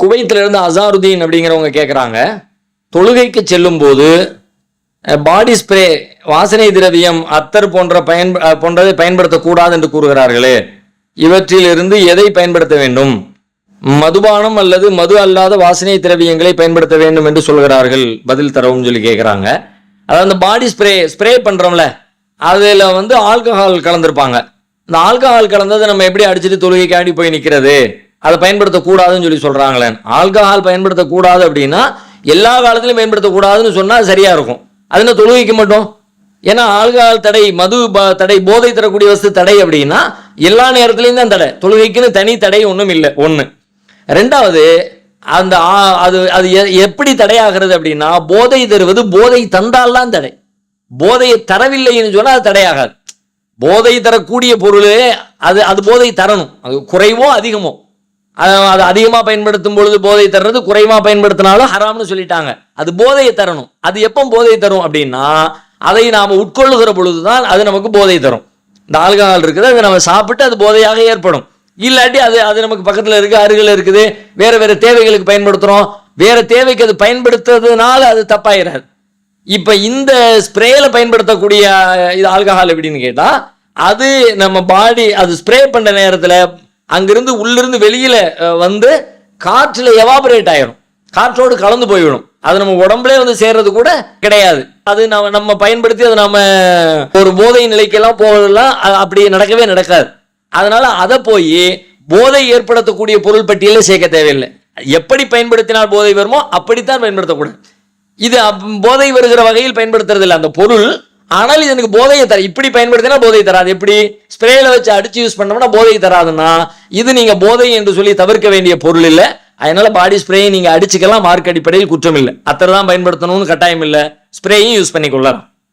குவைத்துல இருந்து அசாருதீன் அப்படிங்கிறவங்க கேட்குறாங்க தொழுகைக்கு செல்லும் போது பாடி ஸ்ப்ரே வாசனை திரவியம் அத்தர் போன்ற பயன் போன்றதை பயன்படுத்தக்கூடாது என்று கூறுகிறார்களே. இவற்றிலிருந்து எதை பயன்படுத்த வேண்டும்? மதுபானம் அல்லது மது அல்லாத வாசனை திரவியங்களை பயன்படுத்த வேண்டும் என்று சொல்கிறார்கள். பதில் தரவும் சொல்லி கேட்குறாங்க அதாவது அந்த பாடி ஸ்ப்ரே ஸ்ப்ரே பண்ணுறோம்ல அதில் வந்து ஆல்கஹால் கலந்திருப்பாங்க. இந்த ஆல்கஹால் கலந்ததை நம்ம எப்படி அடிச்சுட்டு தொழுகைக்காண்டி போய் நிற்கிறது அதை பயன்படுத்தக்கூடாதுன்னு சொல்லி சொல்கிறாங்களேன் ஆல்கஹால் பயன்படுத்தக்கூடாது அப்படின்னா எல்லா காலத்திலையும் பயன்படுத்தக்கூடாதுன்னு சொன்னால் சரியாக இருக்கும். அது என்ன தொழுவிக்க மட்டும்? ஏன்னா ஆல்கஹால் தடை மது ப- தடை போதை தரக்கூடிய வசதி தடை அப்படின்னா எல்லா நேரத்துலையும் தான் தடை. தொழுகைக்குன்னு தனி தடை ஒன்றும் இல்லை ஒன்று ரெண்டாவது அந்த ஆ- அது அது எ- எப்படி தடையாகிறது அப்படின்னா போதை தருவது போதை தந்தால்தான் தடை. போதையை தரவில்லைன்னு சொன்னால் அது தடையாகாது. போதை தரக்கூடிய பொருளே அது அது போதை தரணும். அது குறைவோ அதிகமோ. அது அது அதிகமாக பயன்படுத்தும் பொழுது போதை தர்றது குறைவாக பயன்படுத்தினாலும் ஹராம்னு சொல்லிட்டாங்க. அது போதையை தரணும். அது எப்போ போதை தரும் அப்படின்னா அதை நாம் உட்கொள்ளுகிற பொழுது தான் அது நமக்கு போதை தரும். இந்த ஆல்கஹால் இருக்குது அதை நம்ம சாப்பிட்டு அது போதையாக ஏற்படும். இல்லாட்டி அது அது நமக்கு பக்கத்தில் இருக்கு அருகில் இருக்குது வேற வேற தேவைகளுக்கு பயன்படுத்துகிறோம் வேற தேவைக்கு அது பயன்படுத்துறதுனால அது தப்பாயிராது இப்போ இந்த ஸ்ப்ரேயில் பயன்படுத்தக்கூடிய இது ஆல்கஹால் எப்படின்னு கேட்டால் அது நம்ம பாடி அது ஸ்ப்ரே பண்ணுற நேரத்தில் அங்கிருந்து உள்ளிருந்து வெளியில வந்து காற்றுல எவாபரேட் ஆயிரும். காற்றோடு கலந்து போய்விடும். அது நம்ம உடம்புலே வந்து சேர்றது கூட கிடையாது. அது நம்ம நம்ம பயன்படுத்தி அது நம்ம ஒரு போதை நிலைக்கெல்லாம் போவதெல்லாம் அப்படி நடக்கவே நடக்காது. அதனால அதை போய் போதை ஏற்படுத்தக்கூடிய பொருள் பட்டியலில் சேர்க்க தேவையில்லை. எப்படி பயன்படுத்தினால் போதை வருமோ அப்படித்தான் பயன்படுத்தக்கூடாது. இது அப்- போதை வருகிற வகையில் பயன்படுத்துறது இல்லை அந்த பொருள் ஆனால் இது எனக்கு போதையை தர இப்படி பயன்படுத்தினா போதை தராது. எப்படி? ஸ்ப்ரேல வச்சு அடிச்சு யூஸ் பண்ணோம்னா போதை தராதுன்னா இது நீங்க போதை என்று சொல்லி தவிர்க்க வேண்டிய பொருள் இல்லை. அதனால பாடி ஸ்ப்ரேயை நீங்க அடிச்சுக்கலாம் மார்க் அடிப்படையில் குற்றம் இல்லை. அத்தனை தான் பயன்படுத்தணும்னு கட்டாயம் இல்லை. ஸ்ப்ரேயும் யூஸ் பண்ணிக்கொள்ளலாம்.